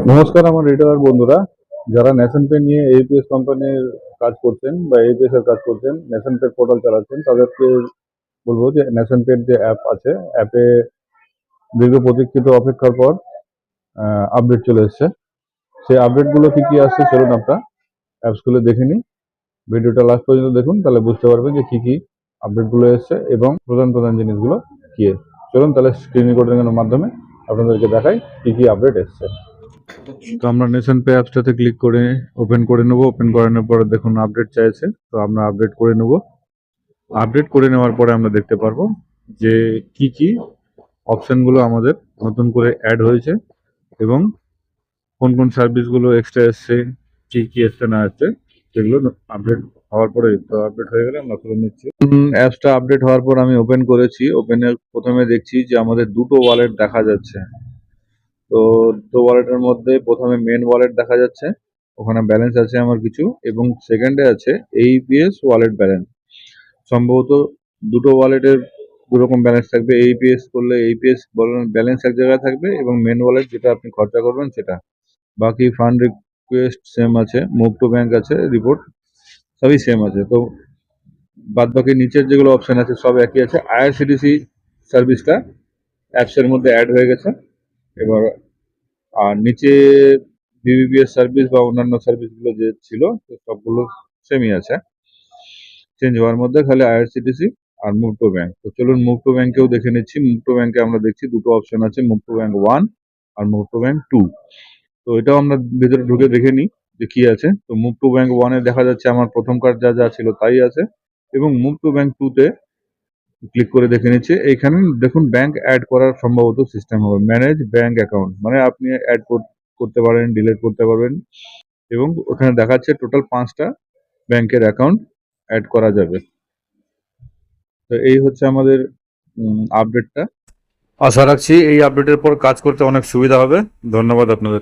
নমস্কার আমার রিটেলার বন্ধুরা। যারা ন্যাশন পে নিয়ে এপিএস কোম্পানির কাজ করছেন বা এপিএস এর কাজ করছেন ন্যাশন পে পোর্টাল চালাচ্ছেন, তাদেরকে বলব যে ন্যাশন পের যে অ্যাপ আছে অ্যাপে দীর্ঘ প্রতীক্ষিত অপেক্ষার পর আপডেট চলে এসেছে। সেই আপডেটগুলো কি কি আসছে চলুন আপনার অ্যাপসগুলো দেখে নিই। ভিডিওটা লাস্ট পর্যন্ত দেখুন, তাহলে বুঝতে পারবেন যে কি কি আপডেটগুলো এসেছে এবং প্রধান প্রধান জিনিসগুলো কি চলুন তাহলে স্ক্রিন রেকর্ডিংয়ের মাধ্যমে আপনাদেরকে দেখাই কি কি আপডেট এসেছে। তো আমরা নেশন পে অ্যাপসটাতে ক্লিক করে ওপেন করে নেব। ওপেন করানোর পরে দেখুন আপডেট চাইছে, তো আমরা আপডেট করে নেব। আপডেট করে নেওয়ার পরে আমরা দেখতে পারব যে কি কি অপশনগুলো আমাদের নতুন করে অ্যাড হয়েছে এবং কোন কোন সার্ভিসগুলো এক্সট্রা এসছে, কি কি এসছে না এসছে, সেগুলো আপডেট হওয়ার পরে তো আপডেট হয়ে গেলে আমরা করে নিচ্ছি। অ্যাপসটা আপডেট হওয়ার পর আমি ওপেন করেছি। ওপেনে প্রথমে দেখছি যে আমাদের দুটো ওয়ালেট দেখা যাচ্ছে। তো দুটো ওয়ালেটের মধ্যে প্রথমে মেন ওয়ালেট দেখা যাচ্ছে, ওখানে ব্যালেন্স আছে আমার কিছু, এবং সেকেন্ডে আছে এই এইপিএস ওয়ালেট ব্যালেন্স সম্ভবত দুটো ওয়ালেটের দু রকম ব্যালেন্স থাকবে এই এইপিএস করলে এইপিএস ব্যালেন্স এক জায়গায় থাকবে, এবং মেন ওয়ালেট যেটা আপনি খরচা করবেন সেটা। বাকি ফান্ড রিকোয়েস্ট সেম আছে মুভ টু ব্যাংক আছে রিপোর্ট সবই সেম আছে। তো বাদ বাকি নিচের যেগুলো অপশন আছে সব একই আছে। আইআরসিটিসি সার্ভিসটা অ্যাপসের মধ্যে অ্যাড হয়ে গেছে। এবার, আর নিচে বিবিপিএস সার্ভিস বা অন্যান্য সার্ভিসগুলো যে ছিল সবগুলো সেমই আছে। চেঞ্জ হওয়ার মধ্যে খালি আইআরসিটিসি আর টু ব্যাংক তো চলুন টু ব্যাংকেও দেখে নিচ্ছি। টু ব্যাংকে আমরা দেখছি দুটো অপশন আছে টু ব্যাংক ওয়ান আর টু ব্যাংক টু তো এটাও আমরা ভেতরে ঢুকে দেখে নিই যে কি আছে। তো টু ব্যাংক ওয়ানে দেখা যাচ্ছে আমার প্রথমকার যা যা ছিল তাই আছে। এবং টু ব্যাংক টুতে ক্লিক করে দেখে নিচ্ছে। এইখানে দেখুন ব্যাংক অ্যাড করার সম্ভবত সিস্টেম হবে। ম্যানেজ ব্যাংক অ্যাকাউন্ট মানে আপনি অ্যাড করতে পারেন ডিলিট করতে পারবেন এবং ওখানে দেখাচ্ছে টোটাল পাঁচটা ব্যাংকের অ্যাকাউন্ট অ্যাড করা যাবে। তো এই হচ্ছে আমাদের আপডেটটা আশা রাখছি এই আপডেটের পর কাজ করতে অনেক সুবিধা হবে। ধন্যবাদ আপনাদের।